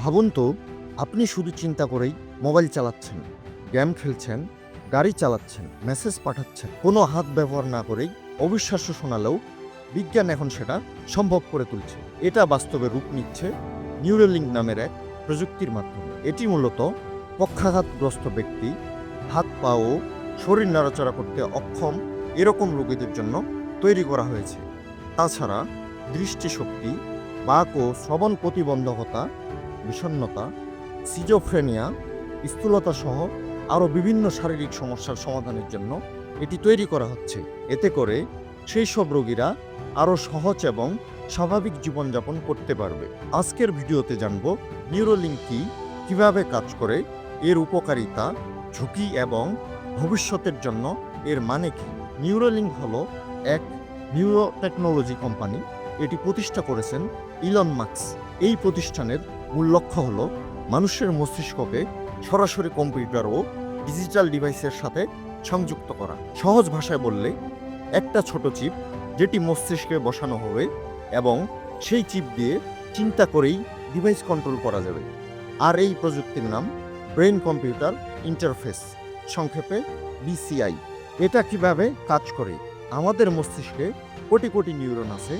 ভাবুন তো, আপনি শুধু চিন্তা করেই মোবাইল চালাচ্ছেন, গেম খেলছেন, গাড়ি চালাচ্ছেন, মেসেজ পাঠাচ্ছেন, কোনো হাত ব্যবহার না করেই অবিশ্বাস্য শোনালেও বিজ্ঞান এখন সেটা সম্ভব করে তুলছে। এটা বাস্তবে রূপ নিচ্ছে নিউরোলিঙ্ক নামের এক প্রযুক্তির মাধ্যমে। এটি মূলত পক্ষাঘাতগ্রস্ত ব্যক্তি, হাত, পা ও শরীর নাড়াচড়া করতে অক্ষম এরকম রোগীদের জন্য তৈরি করা হয়েছে। তাছাড়া দৃষ্টিশক্তি, বাক ও শ্রবণ প্রতিবন্ধকতা বিষণ্ণতা সিজোফ্রেনিয়া স্থূলতা সহ আরও বিভিন্ন শারীরিক সমস্যার সমাধানের জন্য এটি তৈরি করা হচ্ছে। এতে করে সেই সব রোগীরা আরও সহজ এবং স্বাভাবিক জীবনযাপন করতে পারবে। আজকের ভিডিওতে জানব নিউরোলিঙ্ক কি, কীভাবে কাজ করে, এর উপকারিতা, ঝুঁকি এবং ভবিষ্যতের জন্য এর মানে কি? নিউরোলিঙ্ক হল এক নিউরো টেকনোলজি কোম্পানি এটি প্রতিষ্ঠা করেছেন ইলন মার্কস এই প্রতিষ্ঠানের মূল লক্ষ্য হলো মানুষের মস্তিষ্ককে সরাসরি কম্পিউটার ও ডিজিটাল ডিভাইসের সাথে সংযুক্ত করা। সহজ ভাষায় বললে, একটা ছোট চিপ যেটি মস্তিষ্কে বসানো হবে এবং সেই চিপ দিয়ে চিন্তা করেই ডিভাইস কন্ট্রোল করা যাবে। আর এই প্রযুক্তির নাম ব্রেন কম্পিউটার ইন্টারফেস, সংক্ষেপে বিসিআই। এটা কীভাবে কাজ করে? আমাদের মস্তিষ্কে কোটি কোটি নিউরন আছে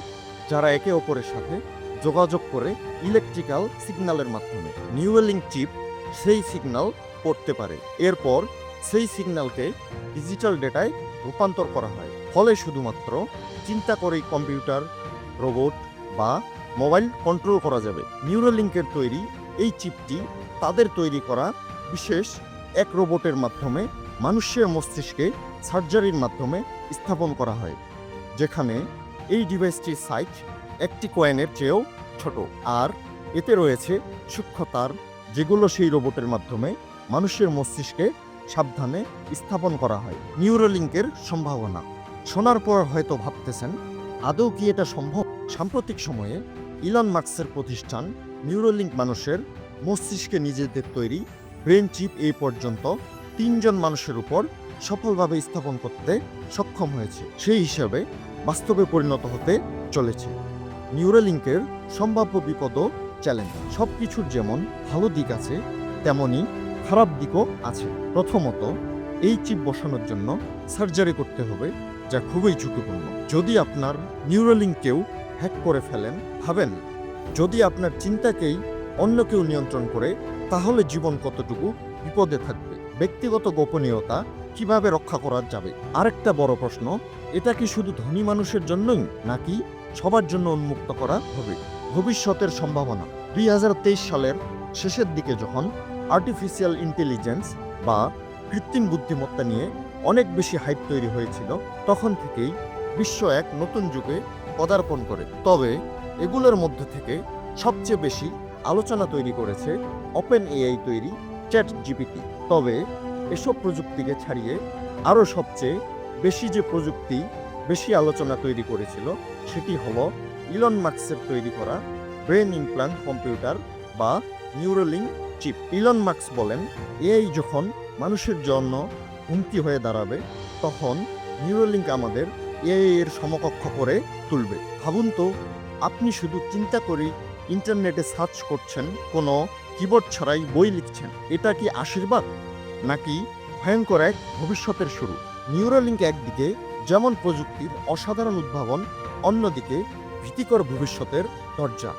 যারা একে অপরের সাথে যোগাযোগ করে ইলেকট্রিক্যাল সিগন্যালের মাধ্যমে। নিউরোলিঙ্ক চিপ সেই সিগন্যাল পড়তে পারে। এরপর সেই সিগন্যালকে ডিজিটাল ডেটায় রূপান্তর করা হয়। ফলে শুধুমাত্র চিন্তা করেই কম্পিউটার রোবট বা মোবাইল কন্ট্রোল করা যাবে। নিউরোলিঙ্কের তৈরি এই চিপটি তাদের তৈরি করা বিশেষ এক রোবটের মাধ্যমে মানুষের মস্তিষ্কে সার্জারির মাধ্যমে স্থাপন করা হয়। যেখানে এই ডিভাইসটির সাইজ একটি কয়েনের চেয়েও ছোট। আর এতে রয়েছে সূক্ষ্মতার, যেগুলো সেই রোবটের মাধ্যমে মানুষের মস্তিষ্কে সাবধানে স্থাপন করা হয়। নিউরোলিঙ্কের সম্ভাবনা। শোনার পর হয়তো ভাবতেছেন, আদৌ কি এটা সম্ভব? সাম্প্রতিক সময়ে ইলন মার্কসের প্রতিষ্ঠান নিউরোলিঙ্ক মানুষের মস্তিষ্কে নিজেদের তৈরি ব্রেন চিপ এই পর্যন্ত তিনজন মানুষের উপর সফলভাবে স্থাপন করতে সক্ষম হয়েছে। সেই হিসাবে বাস্তবে পরিণত হতে চলেছে। নিউরোলিঙ্কের সম্ভাব্য বিপদ চ্যালেঞ্জ সব কিছুর যেমন ভালো দিক আছে তেমনই খারাপ দিকও আছে। প্রথমত, এই চিপ বসানোর জন্য সার্জারি করতে হবে, যা খুবই ঝুঁকিপূর্ণ। যদি আপনার নিউরোলিঙ্ক কেউ হ্যাক করে ফেলেন, ভাবেন, যদি আপনার চিন্তাকেই অন্য কেউ নিয়ন্ত্রণ করে, তাহলে জীবন কতটুকু বিপদে থাকবে? ব্যক্তিগত গোপনীয়তা কীভাবে রক্ষা করা যাবে? আরেকটা বড় প্রশ্ন, এটা কি শুধু ধনী মানুষের জন্যই, নাকি সবার জন্য উন্মুক্ত করা হবে? ভবিষ্যতের সম্ভাবনা, দুই হাজার তেইশ সালের শেষের দিকে যখন আর্টিফিশিয়াল ইন্টেলিজেন্স বা কৃত্রিম বুদ্ধিমত্তা নিয়ে অনেক বেশি হাইপ তৈরি হয়েছিল, তখন থেকেই বিশ্ব এক নতুন যুগে পদার্পণ করে। তবে এগুলোর মধ্যে থেকে সবচেয়ে বেশি আলোচনা তৈরি করেছে ওপেন এআই তৈরি চ্যাট জিপিটি তবে এসব প্রযুক্তিকে ছাড়িয়ে আরও সবচেয়ে বেশি যে প্রযুক্তি বেশি আলোচনা তৈরি করেছিল, সেটি হল ইলন মার্কসের তৈরি করা ব্রেন ইমপ্লান্ট কম্পিউটার বা নিউরোলিং চিপ। ইলন মার্কস বলেন, এআই যখন মানুষের জন্য হুমকি হয়ে দাঁড়াবে, তখন নিউরোলিঙ্ক আমাদের এআই এর সমকক্ষ করে তুলবে। ভাবুন তো, আপনি শুধু চিন্তা করেই ইন্টারনেটে সার্চ করছেন, কোনো কিবোর্ড ছাড়াই বই লিখছেন, এটা কি আশীর্বাদ? নাকি ভয়ঙ্কর এক ভবিষ্যতের শুরু। নিউরোলিঙ্ক একদিকে যেমন প্রযুক্তির অসাধারণ উদ্ভাবন, অন্যদিকে ভীতিকর ভবিষ্যতের দরজা।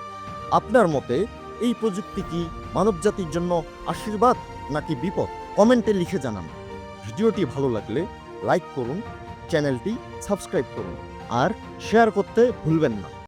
আপনার মতে এই প্রযুক্তি কি মানবজাতির জন্য আশীর্বাদ নাকি বিপদ? কমেন্টে লিখে জানান। ভিডিওটি ভালো লাগলে লাইক করুন, চ্যানেলটি সাবস্ক্রাইব করুন, আর শেয়ার করতে ভুলবেন না।